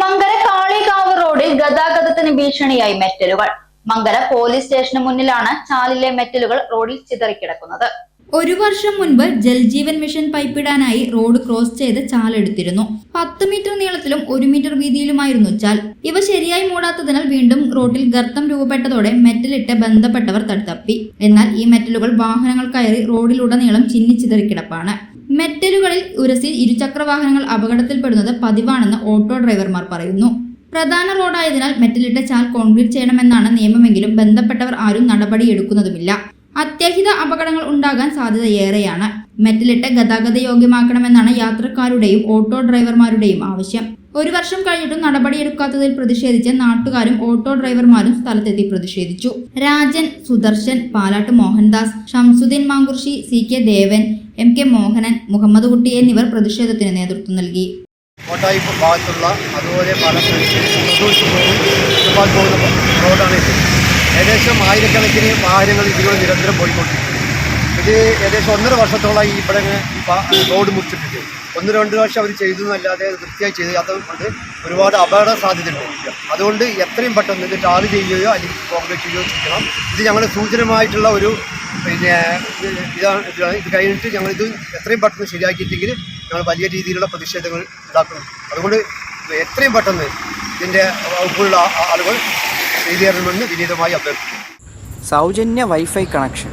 മങ്കര കാളികാവ് റോഡിൽ ഗതാഗതത്തിന് ഭീഷണിയായി മെറ്റലുകൾ. മങ്കര പോലീസ് സ്റ്റേഷന് മുന്നിലാണ് ചാലിലെ മെറ്റലുകൾ റോഡിൽ ചിതറിക്കിടക്കുന്നത്. ഒരു വർഷം മുൻപ് ജൽജീവൻ മിഷൻ പൈപ്പിടാനായി റോഡ് ക്രോസ് ചെയ്ത് ചാലെടുത്തിരുന്നു പത്ത് മീറ്റർ നീളത്തിലും ഒരു മീറ്റർ വീതിയിലുമായിരുന്നു ചാൽ. ഇവ ശരിയായി മൂടാത്തതിനാൽ വീണ്ടും റോഡിൽ ഗർത്തം രൂപപ്പെട്ടതോടെ മെറ്റലിട്ട് ബന്ധപ്പെട്ടവർ തടുത്തപ്പി എന്നാൽ ഈ മെറ്റലുകൾ വാഹനങ്ങൾ കയറി റോഡിലുടനീളം ചിന്നിച്ചിതറിക്കിടപ്പാണ് മെറ്റലുകളിൽ ഉരസി ഇരുചക്ര വാഹനങ്ങൾ അപകടത്തിൽപ്പെടുന്നത് പതിവാണെന്ന് ഓട്ടോ ഡ്രൈവർമാർ പറയുന്നു. പ്രധാന റോഡായതിനാൽ മെറ്റലിട്ട ചാൽ കോൺക്രീറ്റ് ചെയ്യണമെന്നാണ് നിയമമെങ്കിലും ബന്ധപ്പെട്ടവർ ആരും നടപടിയെടുക്കുന്നതുമില്ല. അത്യാഹിത അപകടങ്ങൾ ഉണ്ടാകാൻ സാധ്യത ഏറെയാണ് മെറ്റലിട്ട് ഗതാഗത യോഗ്യമാക്കണമെന്നാണ് യാത്രക്കാരുടെയും ഓട്ടോ ഡ്രൈവർമാരുടെയും ആവശ്യം. ഒരു വർഷം കഴിഞ്ഞിട്ടും നടപടിയെടുക്കാത്തതിൽ പ്രതിഷേധിച്ച് നാട്ടുകാരും ഓട്ടോ ഡ്രൈവർമാരും സ്ഥലത്തെത്തി പ്രതിഷേധിച്ചു. Rajan Sudarshan Palat Mohandas Shamsuddin Mankurshi C K Devan M K Mohanan Muhammad Kutty എന്നിവർ പ്രതിഷേധത്തിന് നേതൃത്വം നൽകി. ഭാഗത്തുള്ള അതുപോലെ റോഡാണ് ഏകദേശം ആയിരക്കണക്കിന് വാഹനങ്ങൾ ഇതിലൂടെ നിരന്തരം പോയിക്കൊണ്ടിരിക്കുന്നു. ഇത് ഏകദേശം ഒന്നര വർഷത്തോളം ഈ ഇവിടെ റോഡ് മുറിച്ചിട്ടിട്ട്. ഒന്ന് രണ്ട് വർഷം അവർ ചെയ്തു എന്നല്ലാതെ വൃത്തിയായി അതുകൊണ്ട് ഒരുപാട് അപകട സാധ്യതയുണ്ട്. അതുകൊണ്ട് എത്രയും പെട്ടെന്ന് ഇത് ടാർ ചെയ്യുകയോ അല്ലെങ്കിൽ കോൺക്രീറ്റ് ചെയ്യുകയോ ചെയ്യണം. ഇത് ഞങ്ങളുടെ സൂചനമായിട്ടുള്ള ഒരു പിന്നെ ഇതാണ് ഇത് കഴിഞ്ഞിട്ട് ഞങ്ങളിത് എത്രയും പെട്ടെന്ന് ശരിയാക്കിയിട്ടെങ്കിൽ ഞങ്ങൾ വലിയ രീതിയിലുള്ള പ്രതിഷേധങ്ങൾ ഉണ്ടാക്കണം അതുകൊണ്ട് എത്രയും പെട്ടെന്ന് ഇതിന്റെ വകുപ്പുള്ള ആളുകൾ ചെയ്തു തരണമെന്ന് വിനീതമായി അഭ്യർത്ഥിക്കുന്നു. സൗജന്യ വൈഫൈ കണക്ഷൻ.